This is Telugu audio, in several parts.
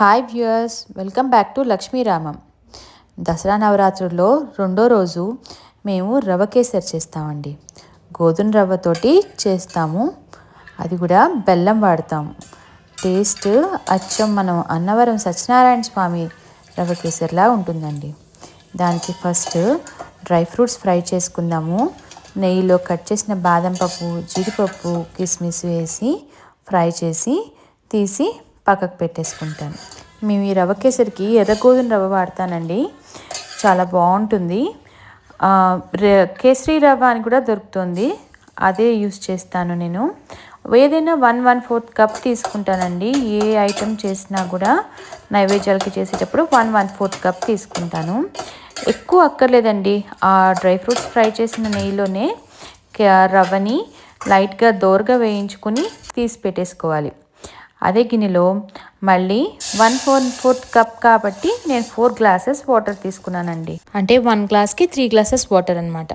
Hi viewers welcome back to Lakshmiramam Dasara నవరాత్రుల్లో రెండో రోజు మేము రవ్వ కేసరి చేస్తామండి. గోధుమ రవ్వతోటి చేస్తాము. అది కూడా బెల్లం వాడతాము టేస్ట్ అచ్చం మనం అన్నవరం సత్యనారాయణ స్వామి రవ్వ కేసరిలా ఉంటుందండి. దానికి ఫస్ట్ డ్రై ఫ్రూట్స్ ఫ్రై చేసుకుందాము. నెయ్యిలో కట్ చేసిన బాదం పప్పు జీడిపప్పు కిస్మిస్ వేసి ఫ్రై చేసి తీసి పక్కకు పెట్టేసుకుంటాను. మేము ఈ రవ్వ కేసరికి ఎర్ర గోధుమ రవ్వ వాడతానండి. చాలా బాగుంటుంది. కేసరి రవ్వ అని కూడా దొరుకుతుంది. అదే యూస్ చేస్తాను నేను. ఏదైనా వన్ వన్ ఫోర్త్ కప్ తీసుకుంటానండి. ఏ ఐటెం చేసినా కూడా నైవేద్యాలకి చేసేటప్పుడు వన్ వన్ ఫోర్త్ కప్ తీసుకుంటాను. ఎక్కువ అక్కర్లేదండి. ఆ డ్రై ఫ్రూట్స్ ఫ్రై చేసిన నెయ్యిలోనే రవ్వని లైట్గా దోరగా వేయించుకుని తీసి పెట్టేసుకోవాలి. అదే గిన్నెలో మళ్ళీ వన్ ఫోర్ ఫోర్త్ కప్ కాబట్టి నేను ఫోర్ గ్లాసెస్ వాటర్ తీసుకున్నానండి. అంటే వన్ గ్లాస్కి త్రీ గ్లాసెస్ వాటర్ అనమాట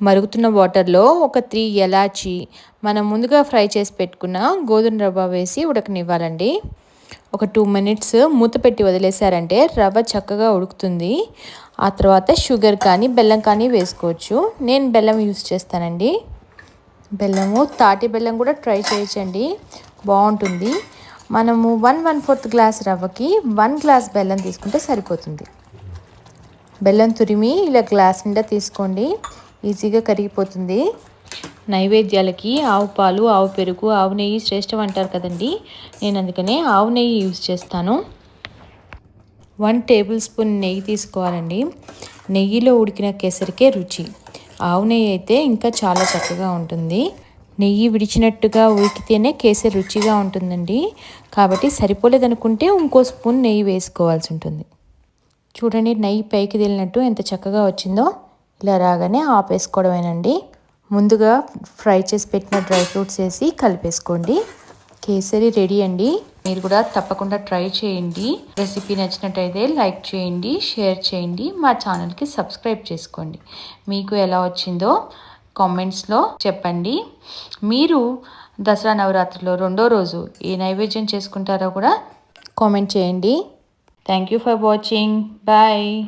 మరుగుతున్న వాటర్లో ఒక త్రీ ఎలాచి మనం ముందుగా ఫ్రై చేసి పెట్టుకున్న గోధుమ రవ్వ వేసి ఉడకనివ్వాలండి. ఒక టూ మినిట్స్ మూత పెట్టి వదిలేశారంటే రవ్వ చక్కగా ఉడుకుతుంది. ఆ తర్వాత షుగర్ కానీ బెల్లం కానీ వేసుకోవచ్చు. నేను బెల్లం యూస్ చేస్తానండి. బెల్లము తాటి బెల్లం కూడా ట్రై చేయొచ్చండి. బాగుంటుంది. మనము వన్ వన్ ఫోర్త్ గ్లాస్ రవ్వకి వన్ గ్లాస్ బెల్లం తీసుకుంటే సరిపోతుంది. బెల్లం తురిమి ఇలా గ్లాస్ నిండా తీసుకోండి. ఈజీగా కరిగిపోతుంది. నైవేద్యాలకి ఆవు పాలు ఆవు పెరుగు ఆవు నెయ్యి శ్రేష్టం అంటారు కదండి. నేను అందుకనే ఆవు నెయ్యి యూస్ చేస్తాను. వన్ టేబుల్ స్పూన్ నెయ్యి తీసుకోవాలండి. నెయ్యిలో ఉడికిన కేసరికే రుచి. ఆవు నెయ్యి అయితే ఇంకా చాలా చక్కగా ఉంటుంది. నెయ్యి విడిచినట్టుగా ఉడికితేనే కేసరి రుచిగా ఉంటుందండి. కాబట్టి సరిపోలేదనుకుంటే ఇంకో స్పూన్ నెయ్యి వేసుకోవాల్సి ఉంటుంది. చూడండి నెయ్యి పైకి తేలినట్టు ఎంత చక్కగా వచ్చిందో. ఇలా రాగానే ఆపేసుకోవడమేనండి. ముందుగా ఫ్రై చేసి పెట్టిన డ్రై ఫ్రూట్స్ వేసి కలిపేసుకోండి. కేసరి రెడీ అండి. మీరు కూడా తప్పకుండా ట్రై చేయండి. రెసిపీ నచ్చినట్టయితే లైక్ చేయండి షేర్ చేయండి. మా ఛానల్కి సబ్స్క్రైబ్ చేసుకోండి. మీకు ఎలా వచ్చిందో కామెంట్స్లో చెప్పండి. మీరు దసరా నవరాత్రిలో రెండో రోజు ఏ నైవేద్యం చేసుకుంటారో కూడా కామెంట్ చేయండి. Thank you for watching. Bye.